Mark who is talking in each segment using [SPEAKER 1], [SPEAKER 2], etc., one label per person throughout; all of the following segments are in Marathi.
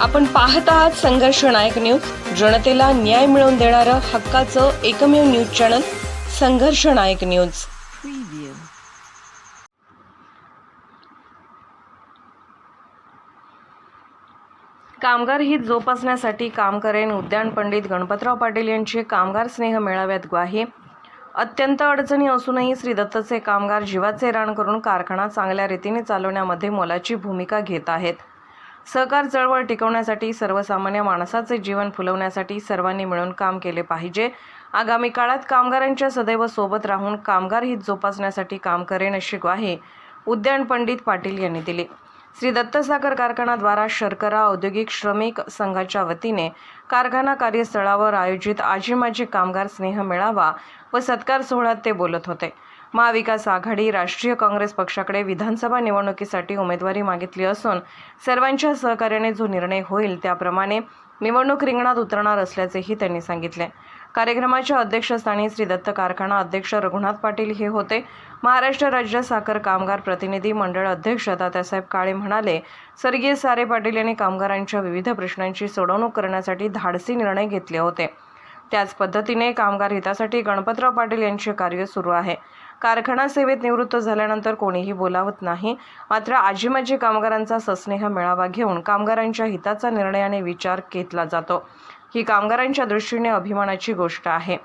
[SPEAKER 1] आपण पाहत आहात संघर्ष नायक न्यूज. जनतेला न्याय मिळवून देणारं हक्काचं एकमेव न्यूज चॅनल संघर्ष नायक न्यूज. कामगार हित जोपासण्यासाठी काम करेन उद्यान पंडित गणपतराव पाटील यांची कामगार स्नेह मेळाव्यात ग्वाही. अत्यंत अडचणी असूनही श्री दत्तचे कामगार जीवाचे रान करून कारखाना चांगल्या रीतीने चालवण्यामध्ये मोलाची भूमिका घेत आहेत. सहकार चळवळ टिकवण्यासाठी सर्वसामान्य माणसाचे जीवन फुलवण्यासाठी सर्वांनी मिळून काम केले पाहिजे. आगामी काळात कामगारांच्या सदैव सोबत राहून कामगार हित जोपासण्यासाठी काम करेन अशी ग्वाही उद्यान पंडित पाटील यांनी दिली. श्री दत्त साखर कारखानाद्वारा शर्करा औद्योगिक श्रमिक संघाच्या वतीने कारखाना कार्यस्थळावर आयोजित आजी माजी कामगार स्नेह मेळावा व सत्कार सोहळ्यात ते बोलत होते. महाविकास आघाडी राष्ट्रीय काँग्रेस पक्षाकडे विधानसभा निवडणुकीसाठी उमेदवारी मागितली असून सर्वांच्या सहकार्याने जो निर्णय होईल त्याप्रमाणे निवडणूक रिंगणात उतरणार असल्याचेही त्यांनी सांगितले. कार्यक्रमाच्या अध्यक्षस्थानी श्री दत्त कारखाना अध्यक्ष रघुनाथ पाटील हे होते. महाराष्ट्र राज्य साखर कामगार प्रतिनिधी मंडळ अध्यक्ष तात्यासाहेब काळे म्हणाले स्वर्गीय सारे पाटील यांनी कामगारांच्या विविध प्रश्नांची सोडवणूक करण्यासाठी धाडसी निर्णय घेतले होते. त्याच पद्धतीने कामगार हितासाठी गणपतराव पाटील यांचे कार्य सुरू आहे. कारखाना सेवेत निवृत्त झाल्यानंतर कोणीही बोलावत नाही. मात्र आजीमाजी कामगारांचा सस्नेह मेळावा घेऊन कामगारांच्या हिताचा निर्णयाने विचार घेतला जातो. ही कामगारांच्या दृष्टीने अभिमानाची गोष्ट आहे.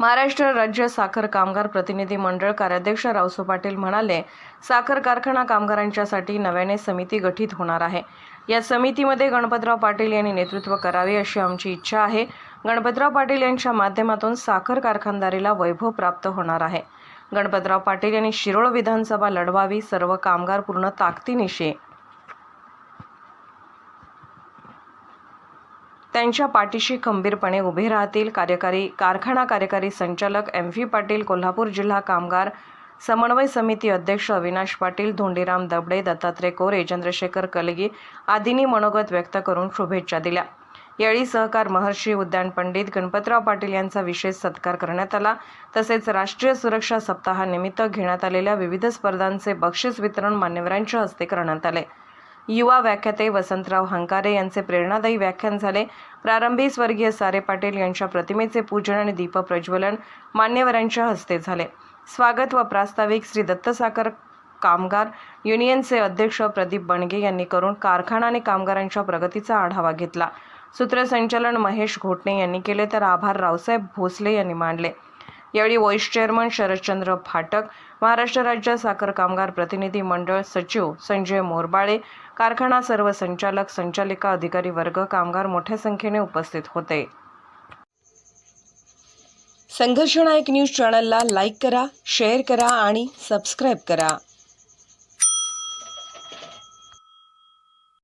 [SPEAKER 1] महाराष्ट्र राज्य साखर कामगार प्रतिनिधी मंडळ कार्याध्यक्ष रावसो पाटील म्हणाले साखर कारखाना कामगारांच्यासाठी नव्याने समिती गठीत होणार आहे. या समितीमध्ये गणपतराव पाटील यांनी नेतृत्व करावे अशी आमची इच्छा आहे. गणपतराव पाटील यांच्या माध्यमातून साखर कारखानदारीला वैभव प्राप्त होणार आहे. गणपतराव पाटील यांनी शिरोळ विधानसभा लढवावी सर्व कामगार पूर्ण ताकदीनिशी त्यांच्या पाठीशी खंबीरपणे उभे राहतील. कार्यकारी कारखाना कार्यकारी संचालक एम व्ही पाटील कोल्हापूर जिल्हा कामगार समन्वय समिती अध्यक्ष अविनाश पाटील धोंडीराम दबडे दत्तात्रय कोरे चंद्रशेखर कलगी आदींनी मनोगत व्यक्त करून शुभेच्छा दिल्या. यावेळी सहकार महर्षी उद्यान पंडित गणपतराव पाटील यांचा विशेष सत्कार करण्यात आला. तसेच राष्ट्रीय सुरक्षा सप्ताहानिमित्त घेण्यात आलेल्या विविध स्पर्धांचे बक्षीस वितरण मान्यवरांच्या हस्ते करण्यात आले. युवा व्याख्याते वसंतराव हंकारे यांचे प्रेरणादायी व्याख्यान झाले. प्रारंभी स्वर्गीय सारे पाटील यांच्या प्रतिमेचे पूजन आणि दीपप्रज्वलन मान्यवरांच्या हस्ते झाले. स्वागत व प्रास्ताविक श्री दत्तसाकर कामगार युनियनचे अध्यक्ष प्रदीप बणगे यांनी करून कारखाना आणि कामगारांच्या प्रगतीचा आढावा घेतला. सूत्रसंचालन महेश घोटणे यांनी केले तर आभार रावसाहेब भोसले यांनी मांडले. यावेळी व्हाईस चेअरमन शरदचंद्र फाटक महाराष्ट्र राज्य साखर कामगार प्रतिनिधी मंडळ सचिव संजय मोरबाळे कारखाना सर्व संचालक संचालिका अधिकारी वर्ग कामगार मोठ्या संख्येने उपस्थित होते. संघर्षनायक न्यूज चॅनलला लाईक करा शेअर करा आणि सबस्क्राईब करा.